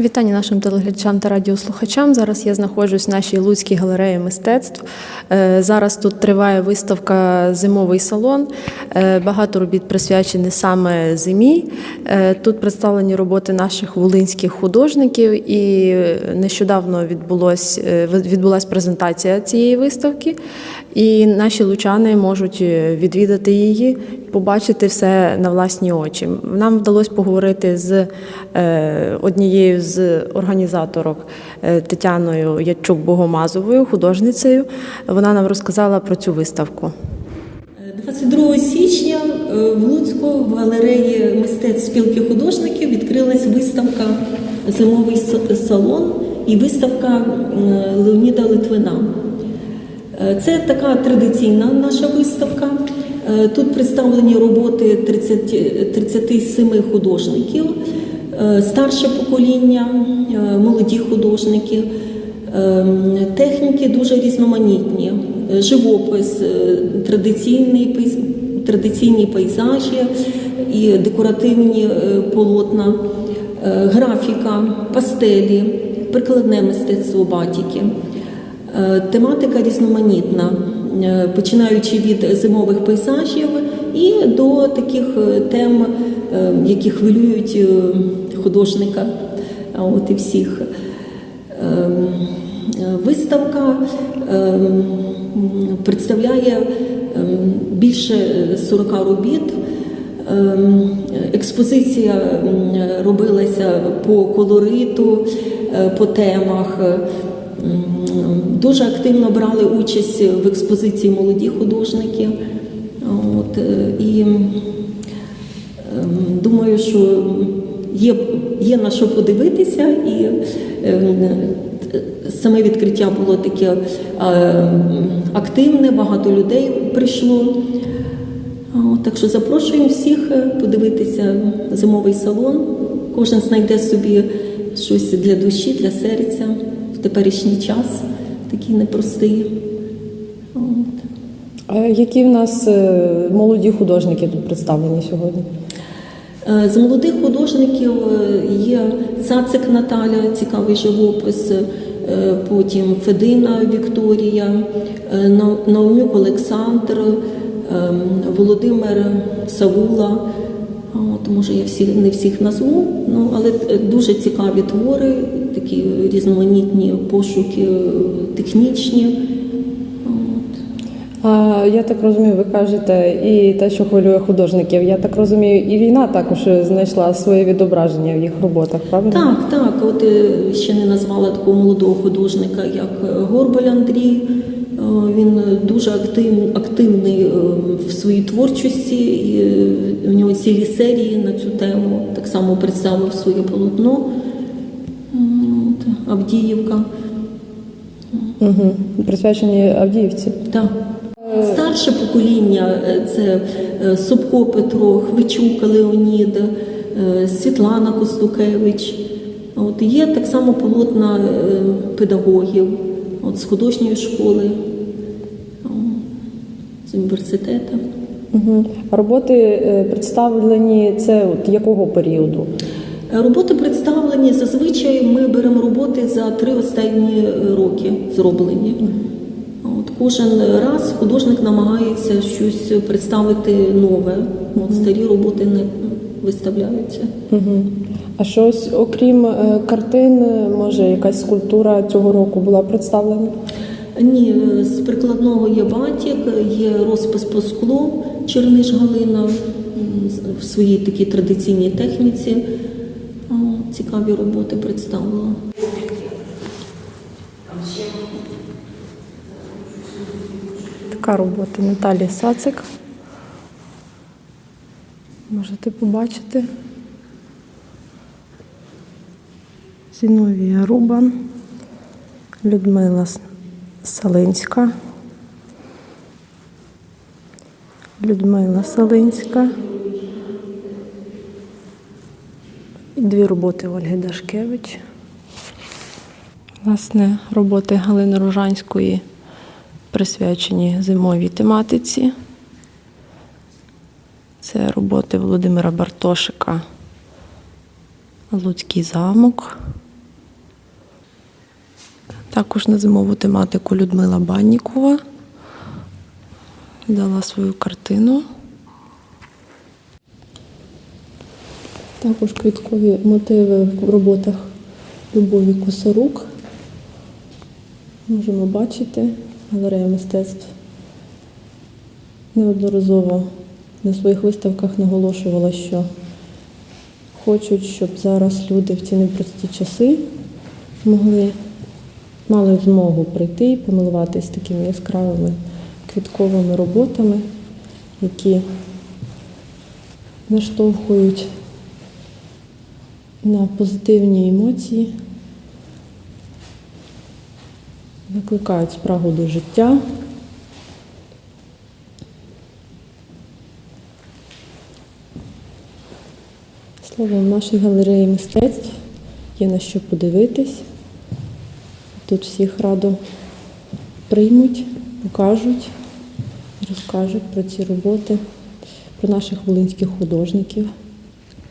Вітання нашим телеглядачам та радіослухачам. Зараз я знаходжусь в нашій Луцькій галереї мистецтв. Е, Зараз тут триває виставка Зимовий салон. Е, Багато робіт присвячені саме зимі. Е, Тут представлені роботи наших волинських художників, і нещодавно відбулась презентація цієї виставки. І наші лучани можуть е, відвідати її, побачити все на власні очі. Нам вдалося поговорити з е, однією з організаторок е, Тетяною Ячук Богомазовою, художницею. Вона нам розказала про цю виставку. 22 січня в Луцьку в галереї мистецтв спілки художників відкрилась виставка Зимовий салон і виставка Леоніда Литвина. Е, Це така традиційна наша виставка. Е, Тут представлені роботи 30, 37 художників, е, старше покоління, молоді художники. Техніки дуже різноманітні. Живопис, традиційний, традиційні пейзажі і декоративні полотна, графіка, пастелі, прикладне мистецтво батіки. Е, Тематика різноманітна, е, починаючи від зимових пейзажів і до таких е, тем, які хвилюють художника, от і всіх. Ем, Виставка представляє ем, більше 40 робіт. Ем, Експозиція робилася по колориту, по темах. Ем, Дуже активно брали участь в експозиції молоді художники. От, е, і ем, думаю, що є, є на що подивитися, і ем, саме відкриття було таке е, активне, багато людей прийшло. Так що запрошуємо всіх е, подивитися зимовий салон. Кожен знайде собі щось для душі, для серця теперішній час, такий непростий. От. А які в нас е, молоді художники тут представлені сьогодні? Е, З молодих художників е, є Цацик Наталя, цікавий живопис, потім Федина Вікторія, Наумюк Олександр, е, Володимир Савула. От, може, я всіх, не всіх назву, ну, але е, дуже цікаві твори, такі різноманітні пошуки е, технічні. А, я так розумію, ви кажете, і те, що хвилює художників. Я так розумію, і війна також знайшла своє відображення в їх роботах, правильно? Так, так. От е, ще не назвала такого молодого художника, як Горбаль Андрій. Е, Він дуже актив, активний е, в своїй творчості. І е, у нього цілі серії на цю тему. Так само представив своє полотно Авдіївка. Угу. Присвячені Авдіївці. Так. Старше покоління е, це е, Собко Петро, Хвичука Леонід, е, Світлана Костукевич. От є так само полотна е, педагогів от з художньої школи, з університету. Угу. Роботи е, представлені це от якого періоду? Е, Роботи представлені зазвичай ми беремо роботи за три останні роки зроблені. От кожен раз художник намагається щось представити нове. От старі роботи не виставляються. Угу. А щось, окрім е, картин, може якась скульптура цього року була представлена? Ні, е, з прикладного є батік, є розпис по склу Черниш Галина в своїй такій традиційній техніці. Цікаві роботи представила. Така робота Наталії Сацик. Можете побачити. Зіновія Рубан, Людмила Салинська. Людмила Салинська. Дві роботи Ольги Дашкевич. Власне, роботи Галини Ружанської присвячені зимовій тематиці. Це роботи Володимира Бартошика Луцький замок. Також на зимову тематику Людмила Баннікова дала свою картину. Також квіткові мотиви в роботах Любові Косорук. Можемо бачити галерея мистецтв. Неодноразово на своїх виставках наголошувала, що хочуть, щоб зараз люди в ці непрості часи могли мали змогу прийти і помилуватись такими яскравими квітковими роботами, які наштовхують на позитивні емоції, викликають спрагу до життя. Словом, в нашій галереї мистецтв є на що подивитись. Тут всіх радо приймуть, покажуть, розкажуть про ці роботи, про наших волинських художників.